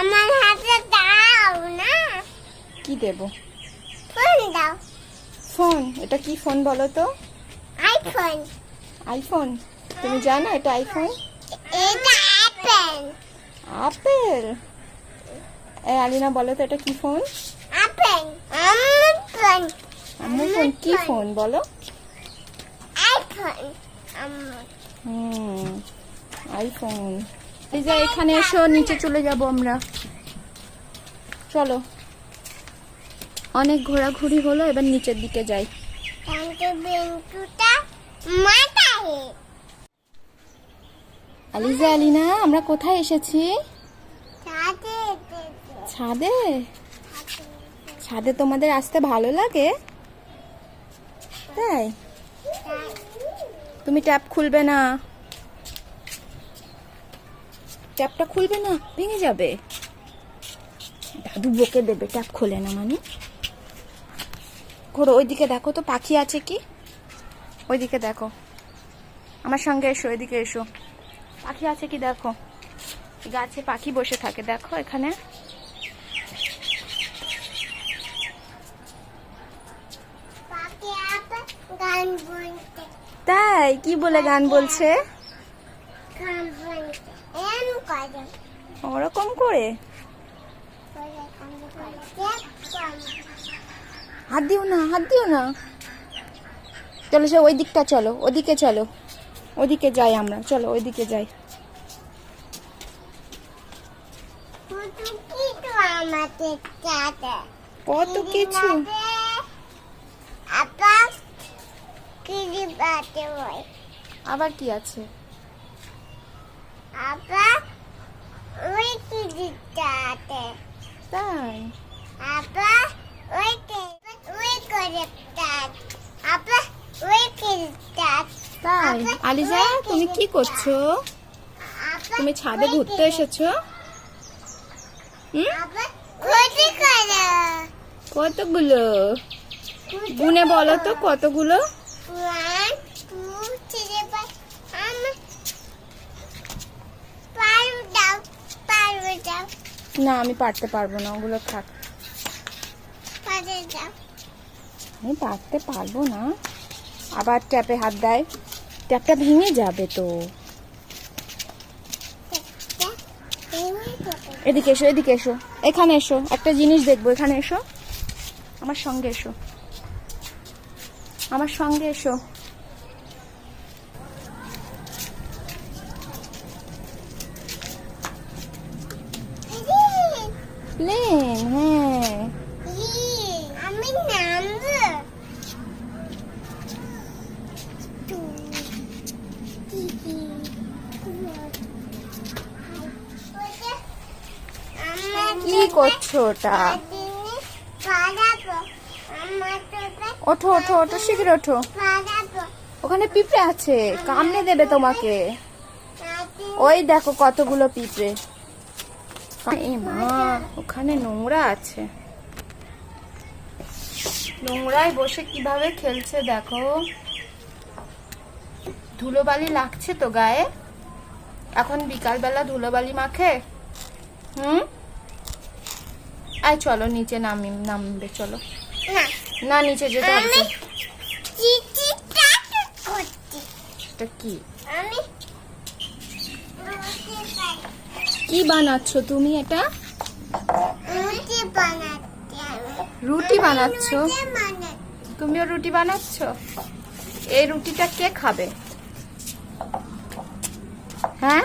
আমার হাতে দাও না। কি দেব? ফোন দাও। ফোন? এটা কি ফোন বলো তো? আইফোন। আইফোন? তুমি জানো এটা আইফোন? এটা অ্যাপেল। আপেল এ আলিনা বলো তো এটা কি ফোন? অ্যাপেল। আমার ফোন। আমার ফোন কি ফোন বলো? আইফোন। হুম আইফোন। এই যে এখানে এসো নিচে চলে যাব আমরা। চলো। অনেক ঘোরাঘুরি হলো এবার নিচের দিকে যাই। আলিজা আলিনা আমরা কোথায় এসেছি? ছাদে ছাদে? ছাদে তোমাদের আসতে ভালো লাগে? তাই? তুমি ট্যাপ খুলবে না। ট্যাপটা খুলবে না ভেঙে যাবে। দাদু বকে দেবে ট্যাপ খোলে না মানে। ঘোরো ওইদিকে দেখো তো পাখি আছে কি? ওইদিকে দেখো। আমার সঙ্গে এসো ওইদিকে এসো। পাখি আছে কি দেখো? গাছে পাখি বসে থাকে দেখো এখানে। তাই কি বলে গান বলছে গান বলতে এম করে ওরকম করে। হাত দিও না, হাত দিও না। চলো সে ওই দিকটা চলো, ওদিকে চলো। ওদিকে যাই আমরা, চলো ওইদিকে যাই। কত কিছু। আবার কি আছে? আবার কিরিটাতে তাই? আবার ওই ওই করে আবার ওই তাই? আলিজা তুমি কি করছ? তুমি ছাদে ঘুরতে এসেছ? কতগুলো? গুনে বলো তো কতগুলো? ওয়ান টু থ্রি ফাইভ আমার পারু দাও পারু দাও না আমি পারতে পারব না ওগুলো থাক। পারু আমি পারতে পারব না। আবার ট্যাপে হাত দেয়। ট্যাপটা ভেঙে যাবে তো। এদিকে এসো এদিকে এসো। এখানে এসো একটা জিনিস দেখব এখানে এসো। আমার সঙ্গে এসো। আমার সঙ্গে এসো। প্লেন হ্যাঁ আমি কি করছ ওটা? ওঠো ওঠো ওঠো শীঘ্র ওঠো। ওখানে পিঁপড়ে আছে, কামড়ে দেবে তোমাকে। ওই দেখো কতগুলো পিঁপড়ে। এ মা ওখানে নোংরা আছে। নোংরায় বসে কীভাবে খেলছে দেখো। ধুলোবালি লাগছে তো গায়ে? এখন বিকালবেলা ধুলোবালি মাখে? হুম? আয় চলো নিচে নামি নামবে চলো। না। নিচে যেতে হবে। কি? আমি কি বানাচ্ছ তুমি এটা? রুটি বানাচ্ছি রুটি বানাচ্ছ। তুমিও রুটি বানাচ্ছ? এই রুটিটা কে খাবে? হ্যাঁ?